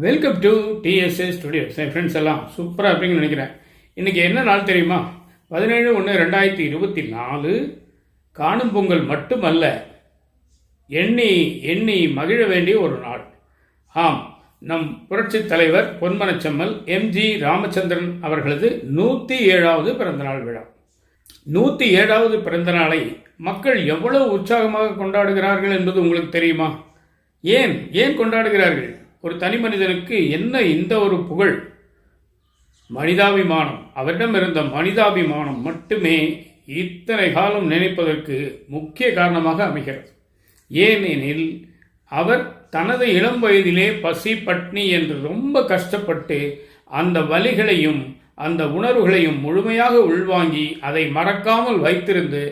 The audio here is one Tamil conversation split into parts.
வெல்கம் டு டிஎஸ்ஏ ஸ்டுடியோஸ் என் ஃப்ரெண்ட்ஸ் எல்லாம் சூப்பராக இருப்பீங்கன்னு நினைக்கிறேன். இன்றைக்கி என்ன நாள் தெரியுமா? பதினேழு ஒன்று ரெண்டாயிரத்தி இருபத்தி நாலு. காணும் பொங்கல் மட்டுமல்ல எண்ணி எண்ணி மகிழ வேண்டிய ஒரு நாள். ஆம் நம் புரட்சித் தலைவர் பொன்மனச்செம்மல் எம்ஜி ராமச்சந்திரன் அவர்களது நூற்றி ஏழாவது பிறந்தநாள் விழா. நூற்றி ஏழாவது பிறந்தநாளை மக்கள் எவ்வளவு உற்சாகமாக கொண்டாடுகிறார்கள் என்பது உங்களுக்கு தெரியுமா? ஏன் ஏன் கொண்டாடுகிறார்கள்? ஒரு தனி மனிதனுக்கு என்ன இந்த ஒரு புகழ்? மனிதாபிமானம். அவரிடம் இருந்த மனிதாபிமானம் மட்டுமே இத்தனை காலம் நினைப்பதற்கு முக்கிய காரணமாக அமைகிறது. ஏனெனில் அவர் தனது இளம் வயதிலே பசி பட்னி என்று ரொம்ப கஷ்டப்பட்டு அந்த வலிகளையும் அந்த உணர்வுகளையும் முழுமையாக உள்வாங்கி அதை மறக்காமல் வைத்திருந்து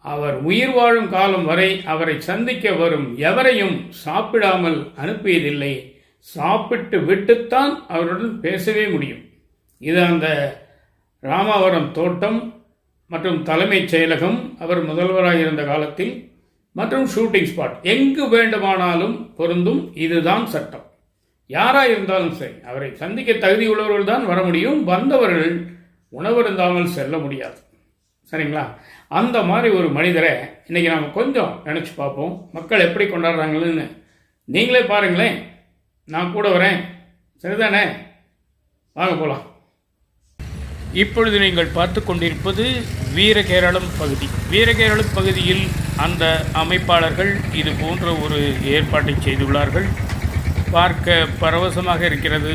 அவர் உயிர் வாழும் காலம் வரை அவரை சந்திக்க வரும் எவரையும் சாப்பிடாமல் அனுப்பியதில்லை. சாப்பிட்டு விட்டுத்தான் அவருடன் பேசவே முடியும். இது அந்த ராமாவரம் தோட்டம் மற்றும் தலைமைச் செயலகம் அவர் முதல்வராக இருந்த காலத்தில் மற்றும் ஷூட்டிங் ஸ்பாட். எங்கு வேண்டுமானாலும் பொருந்தும் இதுதான் சட்டம். யாராக இருந்தாலும் சரி அவரை சந்திக்க தகுதி உள்ளவர்கள் தான் வர முடியும். வந்தவர்கள் உணவருந்தாமல் செல்ல முடியாது. சரிங்களா? அந்த மாதிரி ஒரு மனிதரை இன்னைக்கு நாம் கொஞ்சம் நினச்சி பார்ப்போம். மக்கள் எப்படி கொண்டாடுறாங்கன்னு நீங்களே பாருங்களேன். நான் கூட வரேன். சரிதானே? வாங்க போகலாம் இப்பொழுது நீங்கள் பார்த்து கொண்டிருப்பது வீரகேரளம் பகுதி. வீரகேரளம் பகுதியில் அந்த அமைப்பாளர்கள் இது போன்ற ஒரு ஏற்பாட்டை செய்துள்ளார்கள். பார்க்க பரவசமாக இருக்கிறது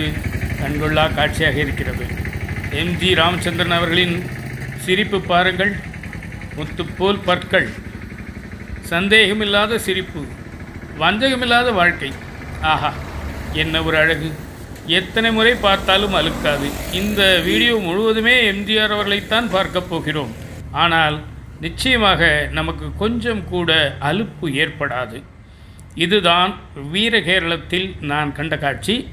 கண்கொள்ளா காட்சியாக இருக்கிறது. எம் ஜி ராமச்சந்திரன் அவர்களின் சிரிப்பு பாருங்கள். முத்துப்போல் பற்கள். சந்தேகமில்லாத சிரிப்பு. வஞ்சகமில்லாத வாழ்க்கை. ஆஹா என்ன ஒரு அழகு. எத்தனை முறை பார்த்தாலும் அழுக்காது. இந்த வீடியோ முழுவதுமே எம்ஜிஆர் அவர்களைத்தான் பார்க்கப் போகிறோம். ஆனால் நிச்சயமாக நமக்கு கொஞ்சம் கூட அலுப்பு ஏற்படாது. இதுதான் வீரகேரளத்தில் நான் கண்ட காட்சி.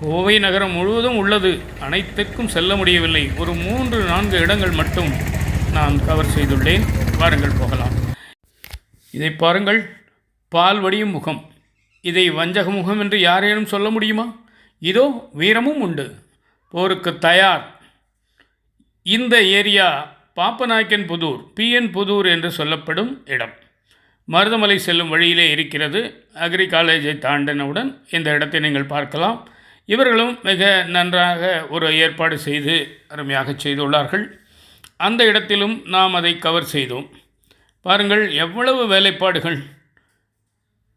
கோவை நகரம் முழுவதும் உள்ளது. அனைத்திற்கும் செல்ல முடியவில்லை. ஒரு மூன்று நான்கு இடங்கள் மட்டும் நான் கவர் செய்துள்ளேன். வாருங்கள் போகலாம். இதை பாருங்கள் பால் வடியும் முகம். இதை வஞ்சக முகம் என்று யாரேனும் சொல்ல முடியுமா? இதோ வீரமும் உண்டு. போருக்கு தயார். இந்த ஏரியா பாப்பநாயக்கன் புதூர் பிஎன் புதூர் என்று சொல்லப்படும் இடம். மருதமலை செல்லும் வழியிலே இருக்கிறது. அக்ரி காலேஜை தாண்டினவுடன் இந்த இடத்தை நீங்கள் பார்க்கலாம். இவர்களும் மிக நன்றாக ஒரு ஏற்பாடு செய்து அருமையாக செய்துள்ளார்கள். அந்த இடத்திலும் நாம் அதை கவர் செய்தோம். பாருங்கள் எவ்வளவு வேலைப்பாடுகள்.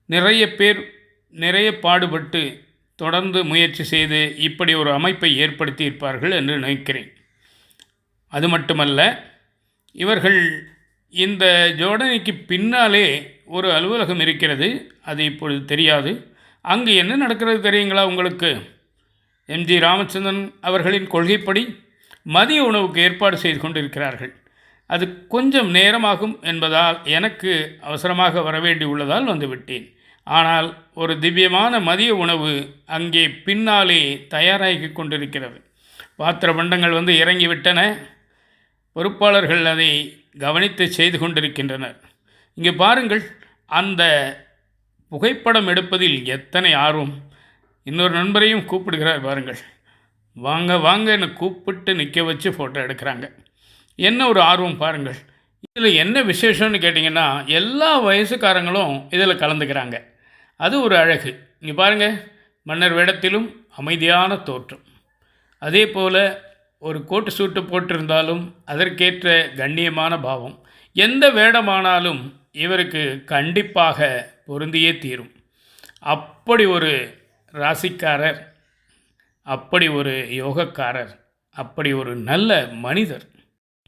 நிறைய பேர் நிறைய பாடுபட்டு தொடர்ந்து முயற்சி செய்து இப்படி ஒரு அமைப்பை ஏற்படுத்தியிருப்பார்கள் என்று நினைக்கிறேன். அது மட்டுமல்ல இவர்கள் இந்த ஜோடனைக்கு பின்னாலே ஒரு அலுவலகம் இருக்கிறது அது இப்பொழுது தெரியாது. அங்கு என்ன நடக்கிறது தெரியுங்களா உங்களுக்கு? எம்ஜி ராமச்சந்திரன் அவர்களின் கொள்கைப்படி மதிய உணவுக்கு ஏற்பாடு செய்து கொண்டிருக்கிறார்கள். அது கொஞ்சம் நேரமாகும் என்பதால் எனக்கு அவசரமாக வரவேண்டி உள்ளதால் வந்துவிட்டேன். ஆனால் ஒரு திவ்யமான மதிய உணவு அங்கே பின்னாலே தயாராகி கொண்டிருக்கிறது. பாத்திர பண்டங்கள் வந்து இறங்கிவிட்டன. பொறுப்பாளர்கள் அதை கவனித்து செய்து கொண்டிருக்கின்றனர். இங்கே பாருங்கள் அந்த புகைப்படம் எடுப்பதில் எத்தனை ஆர்வம். இன்னொரு நண்பரையும் கூப்பிடுகிறார் பாருங்கள். வாங்க வாங்க என்னை கூப்பிட்டு நிற்க வச்சு ஃபோட்டோ எடுக்கிறாங்க. என்ன ஒரு ஆர்வம் பாருங்கள். இதில் என்ன விசேஷம்னு கேட்டிங்கன்னா எல்லா வயசுக்காரங்களும் இதில் கலந்துக்கிறாங்க. அது ஒரு அழகு. இங்கே பாருங்கள் மன்னர் வேடத்திலும் அமைதியான தோற்றம். அதே போல் ஒரு கோட்டு சூட்டு போட்டிருந்தாலும் அதற்கேற்ற கண்ணியமான பாவம். எந்த வேடமானாலும் இவருக்கு கண்டிப்பாக பொருந்தியே தீரும். அப்படி ஒரு ராசிக்காரர் அப்படி ஒரு யோகக்காரர் அப்படி ஒரு நல்ல மனிதர்.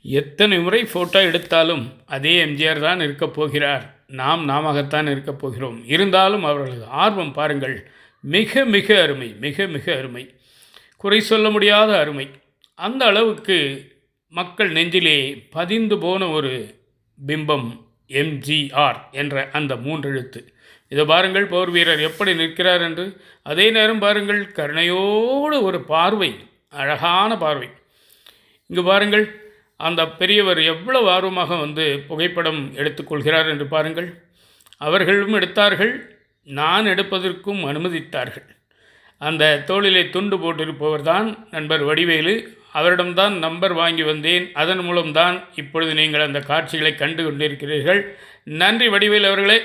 எத்தனை முறை ஃபோட்டோ எடுத்தாலும் அதே எம்ஜிஆர் தான் இருக்கப் போகிறார். நாம் நாமகத்தான் இருக்கப் போகிறோம். இருந்தாலும் அவர்களது ஆர்வம் பாருங்கள். மிக மிக அருமை மிக மிக அருமை. குறை சொல்ல முடியாத அருமை. அந்த அளவுக்கு மக்கள் நெஞ்சிலே பதிந்து போன ஒரு பிம்பம் எம்ஜிஆர் என்ற அந்த மூன்றெழுத்து. இதை பாருங்கள் போர் வீரர் எப்படி நிற்கிறார் என்று. அதே நேரம் பாருங்கள் கருணையோடு ஒரு பார்வை அழகான பார்வை. இங்கு பாருங்கள் அந்த பெரியவர் எவ்வளவு ஆர்வமாக வந்து புகைப்படம் எடுத்துக்கொள்கிறார் என்று பாருங்கள். அவர்களும் எடுத்தார்கள் நான் எடுப்பதற்கும் அனுமதித்தார்கள். அந்த தோளிலே துண்டு போட்டிருப்பவர் தான் நண்பர் வடிவேலு. அவரிடம்தான் நம்பர் வாங்கி வந்தேன். அதன் மூலம்தான் இப்பொழுது நீங்கள் அந்த காட்சிகளை கண்டு கொண்டிருக்கிறீர்கள். நன்றி வடிவேல் அவர்களே.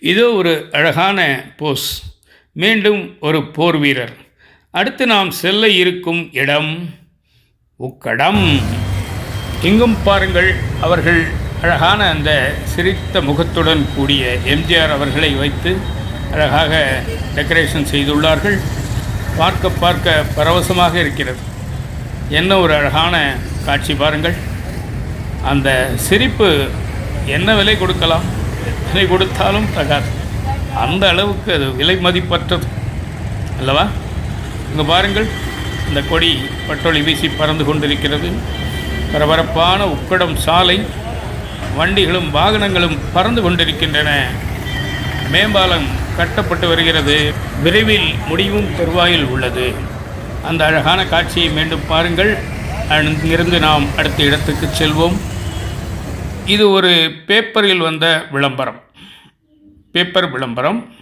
இதோ ஒரு அழகான போஸ். மீண்டும் ஒரு போர் வீரர். அடுத்து நாம் செல்ல இருக்கும் இடம் உக்கடம். இங்கும் பாருங்கள் அவர்கள் அழகான அந்த சிரித்த முகத்துடன் கூடிய எம்ஜிஆர் அவர்களை வைத்து அழகாக டெக்கரேஷன் செய்துள்ளார்கள். பார்க்க பார்க்க பரவசமாக இருக்கிறது. என்ன ஒரு அழகான காட்சி பாருங்கள். அந்த சிரிப்பு என்ன விலை கொடுக்கலாம்? எத்தனை கொடுத்தாலும் தகாது. அந்த அளவுக்கு அது விலை மதிப்பற்றது. அல்லவா? இங்கே பாருங்கள் இந்த கொடி பட்டொளி வீசி பறந்து கொண்டிருக்கிறது. பரபரப்பான உக்கடம் சாலை வண்டிகளும் வாகனங்களும் பறந்து கொண்டிருக்கின்றன. மேம்பாலம் கட்டப்பட்டு வருகிறது. விரைவில் முடிவும் தருவாயில் உள்ளது. அந்த அழகான காட்சியை மீண்டும் பாருங்கள். அங்கிருந்து நாம் அடுத்த இடத்துக்கு செல்வோம். இது ஒரு பேப்பரில் வந்த விளம்பரம். பேப்பர் விளம்பரம்.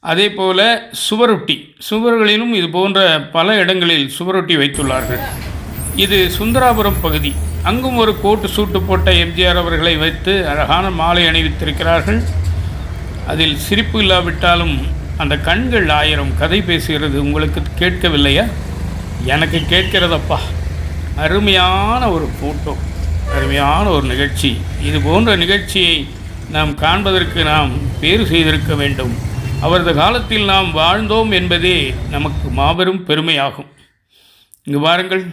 அதே போல் சுவரொட்டி. சுவர்களிலும் இது போன்ற பல இடங்களில் சுவரொட்டி வைத்துள்ளார்கள். இது சுந்தராபுரம் பகுதி. அங்கும் ஒரு கோட்டு சூட்டு போட்ட எம்ஜிஆர் அவர்களை வைத்து அழகான மாலை அணிவித்திருக்கிறார்கள். அதில் சிரிப்பு இல்லாவிட்டாலும் அந்த கண்கள் ஆயிரம் கதை பேசுகிறது. உங்களுக்கு கேட்கவில்லையா? எனக்கு கேட்கிறதப்பா. அருமையான ஒரு ஃபோட்டோ அருமையான ஒரு நிகழ்ச்சி. இது போன்ற நிகழ்ச்சியை நாம் காண்பதற்கு நாம் பேறு செய்திருக்க வேண்டும். அவரது காலத்தில் நாம் வாழ்ந்தோம் என்பதே நமக்கு மாபெரும் பெருமையாகும். இங்கு பாருங்கள்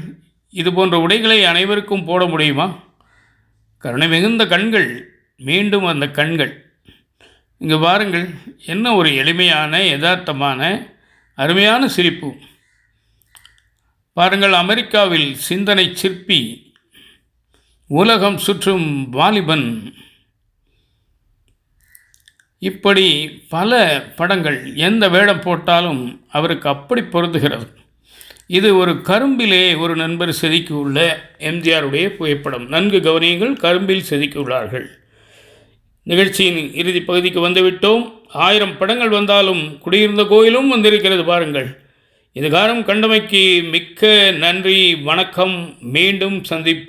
இது போன்ற உடைகளை அனைவருக்கும் போட முடியுமா? கருணை மிகுந்த கண்கள் மீண்டும் அந்த கண்கள். இங்கு பாருங்கள் என்ன ஒரு எளிமையான யதார்த்தமான அருமையான சிரிப்பு. பாருங்கள் அமெரிக்காவில் சிந்தனை சிற்பி உலகம் சுற்றும் வாலிபன். இப்படி பல படங்கள் எந்த வேடம் போட்டாலும் அவருக்கு அப்படி பொருந்துகிறது. இது ஒரு கரும்பிலே ஒரு நண்பர் செதுக்கியுள்ள எம்ஜிஆருடைய புகைப்படம். நன்கு கவனியங்கள் கரும்பில் செதுக்கியுள்ளார்கள். நிகழ்ச்சியின் இறுதி பகுதிக்கு வந்துவிட்டோம். ஆயிரம் படங்கள் வந்தாலும் குடியிருந்த கோயிலும் வந்திருக்கிறது பாருங்கள். இது காலம் கண்டமைக்கு மிக்க நன்றி வணக்கம். மீண்டும் சந்திப்போம்.